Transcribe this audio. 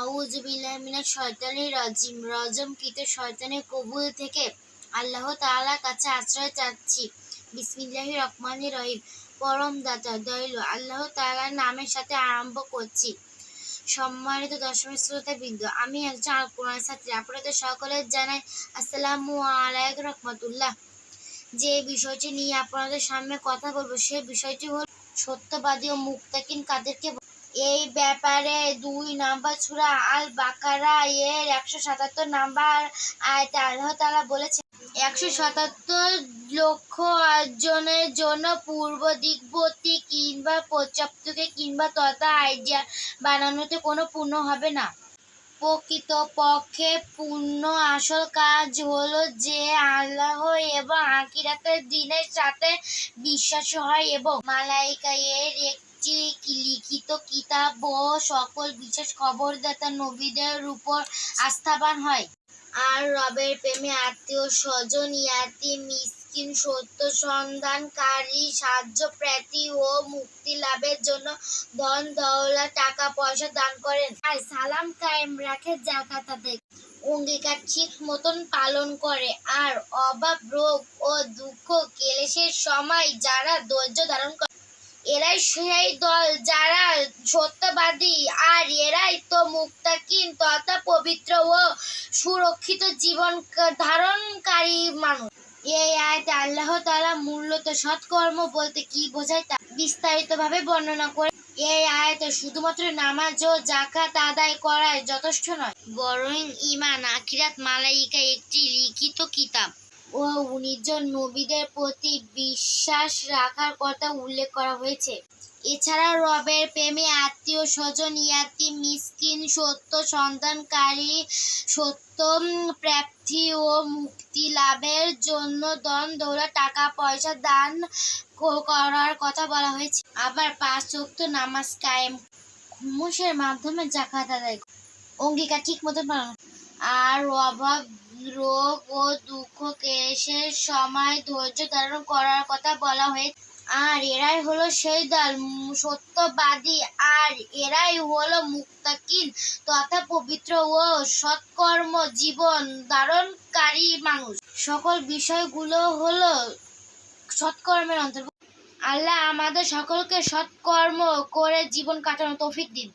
আউযু বিল্লাহি মিনাশ শয়তানির রাজিম। রজমকৃত শয়তানের কবুল থেকে আল্লাহ তাআলার কাছে আশ্রয় চাচ্ছি। বিসমিল্লাহির রহমানির রহিম। পরম দাতা, দয়ালু, আল্লাহ তাআলার নামের সাথে আরম্ভ করছি। সম্মানিত দশমের শ্রোতা বিন্দু, আমি একজন আল কোরআন ছাত্রী। আপনাদের সকলের জানাই আসসালামু আলাইকুম রহমতুল্লাহ। যে বিষয়টি নিয়ে আপনাদের সামনে কথা বলব, সে বিষয়টি হল সত্যবাদী ও মুক্তাকিন কাদেরকে? এই ব্যাপারে দুই নাম্বার সূরা আল বাকারা এর একশো সাতাত্তর নাম্বার আয়াতে আল্লাহ তাআলা বলেছেন, একশো সাতাত্তর লক্ষ অর্জনের জন্য পূর্ব দিকবর্তী কিংবা পশ্চাৎমুখী কিংবা তথা আইডিয়া বানানোতে কোনো পূর্ণ হবে না। প্রকৃতপক্ষে পূর্ণ আসল কাজ হলো যে আল্লাহ এবং আকিরাতের দিনের সাথে বিশ্বাস হয় এবং মালাইকা এর একটি লিখিত কিতাব ও সকল বিশেষ খবরদাতা নবীদের উপর আস্থাবান হয়। আর রবের প্রেমে আত্মীয় স্বজন, ইয়াতি, মিসকিন, সত্য সন্ধানকারী, সাহায্য প্রার্থী ও মুক্তি লাভের জন্য ধন, দৌলত, টাকা, পয়সা দান করেন। আর সালাম কায়েম রাখে জাকাত আদায় অঙ্গীকার ঠিক মতন পালন করে। আর অভাব, রোগ ও দুঃখ কেলেসের সময় যারা ধৈর্য ধারণ করে এরাই সেই দল যারা সত্যবাদী, আর এরাই তো মুক্তাকিন তথা পবিত্র ও সুরক্ষিত জীবন ধারণকারী মানুষ। এই আয়তে আল্লাহ তাআলা মূলত সৎকর্ম বলতে কি বোঝায় তা বিস্তারিতভাবে বর্ণনা করে। এই আয়াতে শুধুমাত্র নামাজ ও জাকাত আদায় করাই যথেষ্ট নয়, বরং ইমান আখিরাত মালাইকা একটি লিখিত কিতাব। ও উনিশ জন নবীদের প্রতি বিশ্বাস রাখার কথা উল্লেখ করা হয়েছে। এছাড়া রবের প্রেমে আত্মীয় স্বজন ইয়াতি মিসকিন, সত্য সন্তানকারী সত্য প্রাপ্তি ও মুক্তি লাভের জন্য ধন, দৌলত, টাকা, পয়সা, দান করার কথা বলা হয়েছে। আবার পাঁচ ওয়াক্ত নামাজ কায়েম। খুমুসের মাধ্যমে জাকাত আদায় অঙ্গীকার ঠিক মতো পালন আর অভাব রোগ ও দুঃখ কেশের সময় ধৈর্য ধারণ করার কথা বলা হয়েছে আর এরাই হলো সেই দল। সত্যবাদী আর এরাই হলো মুক্তাকিন তথা পবিত্র ও সৎকর্ম জীবন ধারণকারী মানুষ। সকল বিষয়গুলো হলো সৎকর্মের অন্তর্ভুক্ত। আল্লাহ আমাদের সকলকে সৎকর্ম করে জীবন কাটানো তৌফিক দিন।